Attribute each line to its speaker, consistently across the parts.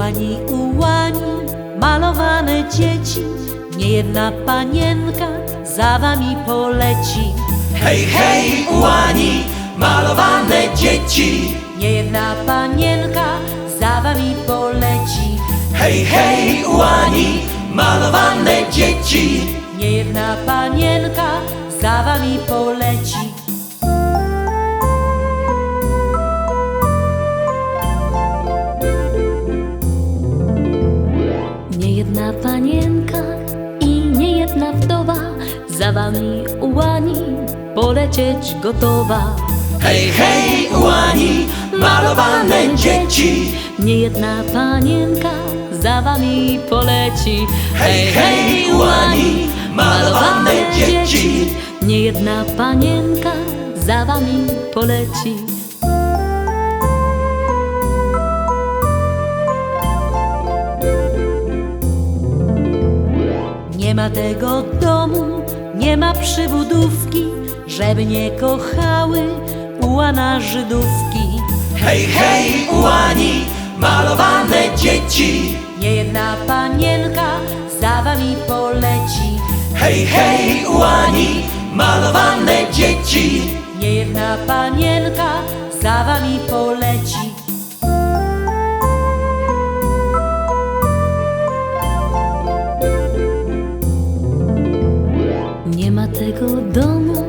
Speaker 1: Ułani, ułani, malowane dzieci, niejedna panienka za wami poleci.
Speaker 2: Hej, hej, ułani, malowane dzieci.
Speaker 1: Niejedna panienka za wami poleci.
Speaker 2: Hej, hej, ułani, malowane dzieci.
Speaker 1: Niejedna panienka za wami poleci.
Speaker 3: Niejedna panienka i niejedna wdowa za wami ułani polecieć gotowa.
Speaker 2: Hej, hej, ułani, malowane dzieci.
Speaker 3: Niejedna panienka za wami poleci.
Speaker 2: Hej, hej, ułani, malowane dzieci.
Speaker 3: Niejedna panienka za wami poleci.
Speaker 1: Ma tego domu, nie ma przybudówki, żeby nie kochały ułana Żydówki.
Speaker 2: Hej, hej, ułani, malowane dzieci.
Speaker 1: Niejedna panienka za wami poleci.
Speaker 2: Hej, hej, ułani, malowane dzieci.
Speaker 1: Niejedna panienka za wami poleci.
Speaker 3: Nie ma tego domu,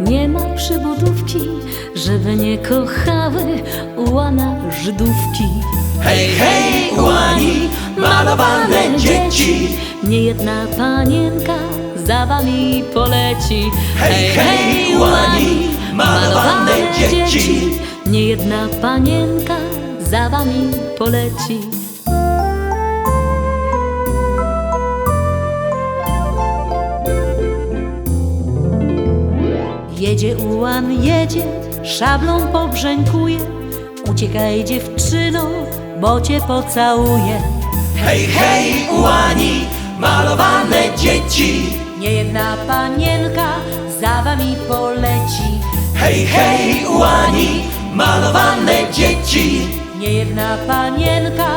Speaker 3: nie ma przybudówki, żeby nie kochały ułana Żydówki.
Speaker 2: Hej, hej, ułani, malowane dzieci.
Speaker 3: Niejedna panienka za wami poleci.
Speaker 2: Hej, hej, ułani, malowane dzieci.
Speaker 3: Niejedna panienka za wami poleci.
Speaker 1: Jedzie ułan, jedzie, szablą pobrzękuje. Uciekaj dziewczyno, bo cię pocałuje.
Speaker 2: Hej, hej, ułani, malowane dzieci.
Speaker 1: Niejedna panienka za wami poleci.
Speaker 2: Hej, hej, ułani, malowane dzieci.
Speaker 1: Niejedna panienka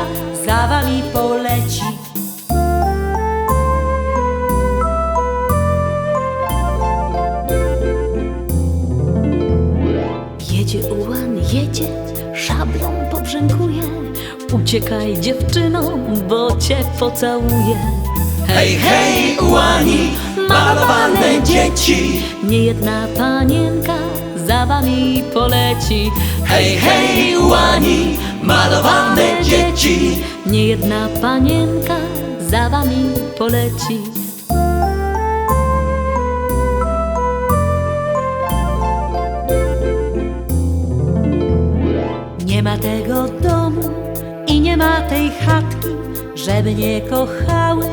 Speaker 1: za wami poleci.
Speaker 3: Jedzie, szablą pobrzękuje. Uciekaj dziewczyno, bo cię pocałuje.
Speaker 2: Hej, hej, ułani, malowane dzieci.
Speaker 3: Niejedna panienka za wami poleci.
Speaker 2: Hej, hej, ułani, malowane dzieci.
Speaker 3: Niejedna panienka za wami poleci.
Speaker 1: Nie ma tego domu i nie ma tej chatki, żeby nie kochały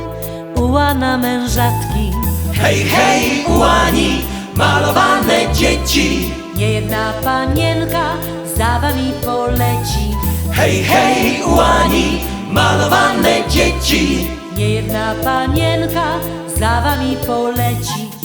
Speaker 1: ułana mężatki.
Speaker 2: Hej, hej, ułani, malowane dzieci.
Speaker 1: Niejedna panienka za wami poleci.
Speaker 2: Hej, hej, ułani, malowane dzieci.
Speaker 1: Niejedna panienka za wami poleci.